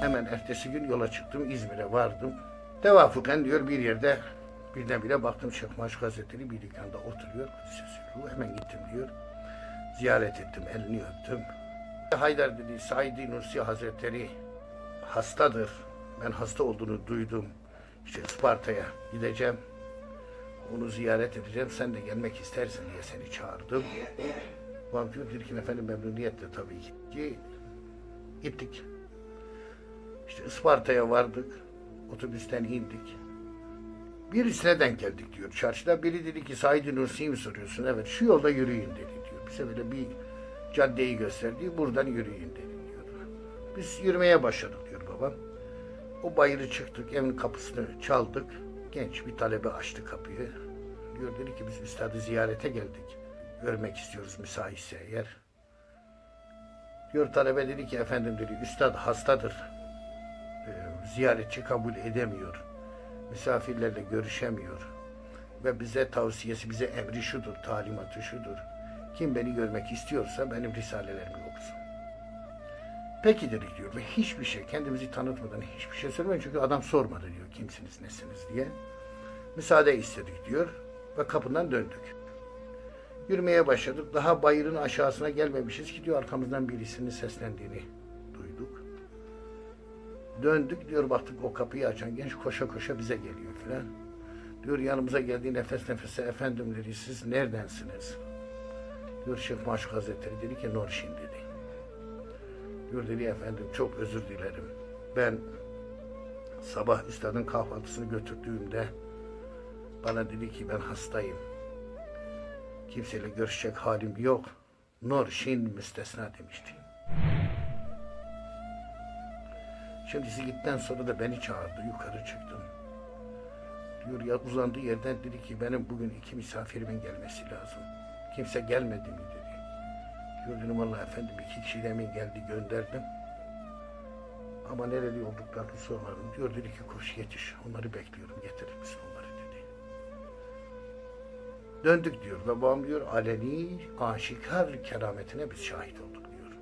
Hemen ertesi gün yola çıktım. İzmir'e vardım. Tevafuken diyor bir yerde birdenbire baktım Şeyh Maşuk Hazretleri bir dükkanda oturuyor. Sürüyor. Hemen gittim diyor. Ziyaret ettim. Elini öptüm. Haydar dedi Said Nursi Hazretleri hastadır. Ben hasta olduğunu duydum. İşte Isparta'ya gideceğim. Onu ziyaret edeceğim. Sen de gelmek istersin diye seni çağırdım. Vampir Dirkin efendim memnuniyetle tabii ki gittik. İşte Isparta'ya vardık. Otobüsten indik. Birisine denk geldik diyor çarşıda. Biri dedi ki Said Nursi'yi mi soruyorsun? Evet şu yolda yürüyün dedi diyor. Bize böyle bir caddeyi gösterdi. Buradan yürüyün dedi diyor. Biz yürümeye başladık diyor babam. O bayırı çıktık. Evin kapısını çaldık. Genç bir talebe açtı kapıyı. Diyor dedi ki biz üstadı ziyarete geldik. Görmek istiyoruz müsaitse eğer. Diyor talebe dedi ki efendim dedi üstad hastadır. Ee, ziyaretçi kabul edemiyor. Misafirlerle görüşemiyor. Ve bize tavsiyesi, bize emri şudur, talimatı şudur. Kim beni görmek istiyorsa benim risalelerimi okusun. Peki dedik diyor ve hiçbir şey kendimizi tanıtmadan hiçbir şey söylemeyin çünkü adam sormadı diyor kimsiniz nesiniz diye. Müsaade istedik diyor ve kapından döndük. Yürümeye başladık. Daha bayırın aşağısına gelmemişiz ki diyor arkamızdan birisinin seslendiğini. Döndük diyor baktık o kapıyı açan genç koşa koşa bize geliyor filan. Diyor yanımıza geldiği nefes nefese efendim dedi siz neredensiniz? Diyor Şeyh Maşuk Hazretleri dedi ki Norşin dedi. Diyor dedi efendim çok özür dilerim. Ben sabah üstadın kahvaltısını götürdüğümde bana dedi ki ben hastayım. Kimseyle görüşecek halim yok. Norşin müstesna demişti. Şimdi gitten sonra da beni çağırdı. Yukarı çıktım. Diyor ya uzandığı yerden dedi ki benim bugün iki misafirimin gelmesi lazım. Kimse gelmedi mi dedi. Diyor dedim Allah efendim iki kişi demin geldi gönderdim. Ama nereli olduklarını sormadım. Diyor dedi ki koş yetiş. Onları bekliyorum. Getirir misin onları dedi. Döndük diyor ve babam diyor aleni aşikar kerametine biz şahit olduk diyor.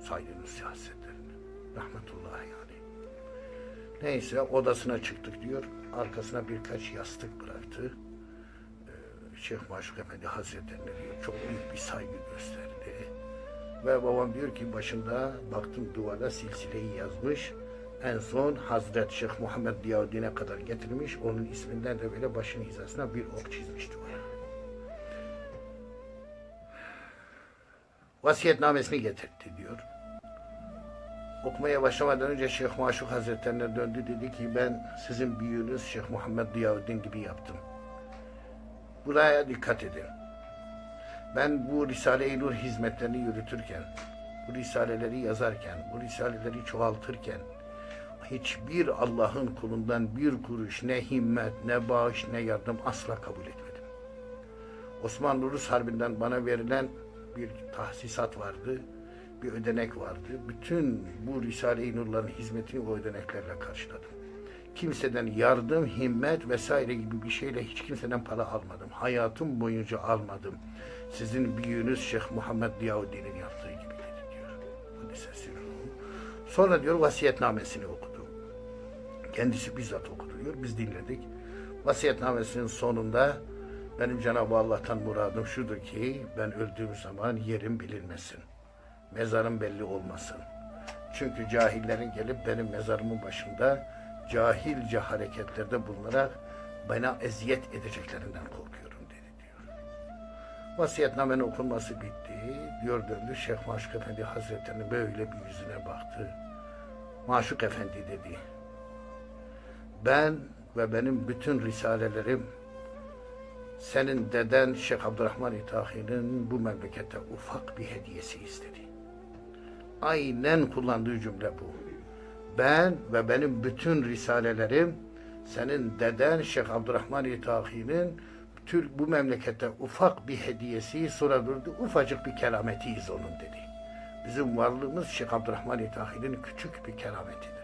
Saygın siyasetlerine. Rahmetullahi aleyh. Neyse odasına çıktık diyor. Arkasına birkaç yastık bıraktı. Ee, Şeyh Maşuk Efendi Hazretlerine diyor çok büyük bir saygı gösterdi. Ve babam diyor ki başında baktım duvara silsileyi yazmış. En son Hazret Şeyh Muhammed Diyavuddin'e kadar getirmiş. Onun isminden de böyle başın hizasına bir ok çizmiş duvara. Vasiyetnamesini getirtti diyor. Okumaya başlamadan önce Şeyh Maşuk Hazretlerine döndü dedi ki ben sizin büyüğünüz Şeyh Muhammed Diyavuddin gibi yaptım. Buraya dikkat edin. Ben bu Risale-i Nur hizmetlerini yürütürken, bu risaleleri yazarken, bu risaleleri çoğaltırken hiçbir Allah'ın kulundan bir kuruş ne himmet, ne bağış, ne yardım asla kabul etmedim. Osmanlı Rus Harbi'nden bana verilen bir tahsisat vardı, bir ödenek vardı. Bütün bu Risale-i Nur'ların hizmetini o ödeneklerle karşıladım. Kimseden yardım, himmet vesaire gibi bir şeyle hiç kimseden para almadım. Hayatım boyunca almadım. Sizin büyüğünüz Şeyh Muhammed Diyavuddin'in yaptığı gibi dedi diyor. Sonra diyor vasiyetnamesini okudu. Kendisi bizzat okudu diyor. Biz dinledik. Vasiyetnamesinin sonunda benim Cenab-ı Allah'tan muradım şudur ki ben öldüğüm zaman yerim bilinmesin. Mezarım belli olmasın. Çünkü cahillerin gelip benim mezarımın başında cahilce hareketlerde bulunarak bana eziyet edeceklerinden korkuyorum dedi diyor. Vasiyetnamenin okunması bitti. Diyor döndü Şeyh Maşuk Efendi Hazretleri'nin böyle bir yüzüne baktı. Maşuk Efendi dedi. Ben ve benim bütün risalelerim senin deden Şeyh Abdurrahman İtahi'nin bu memlekete ufak bir hediyesi istedi. Aynen kullandığı cümle bu. Ben ve benim bütün risalelerim senin deden Şeyh Abdurrahman İtahi'nin Türk bu memlekete ufak bir hediyesi sonra durdu ufacık bir kerametiyiz onun dedi. Bizim varlığımız Şeyh Abdurrahman İtahi'nin küçük bir kerametidir.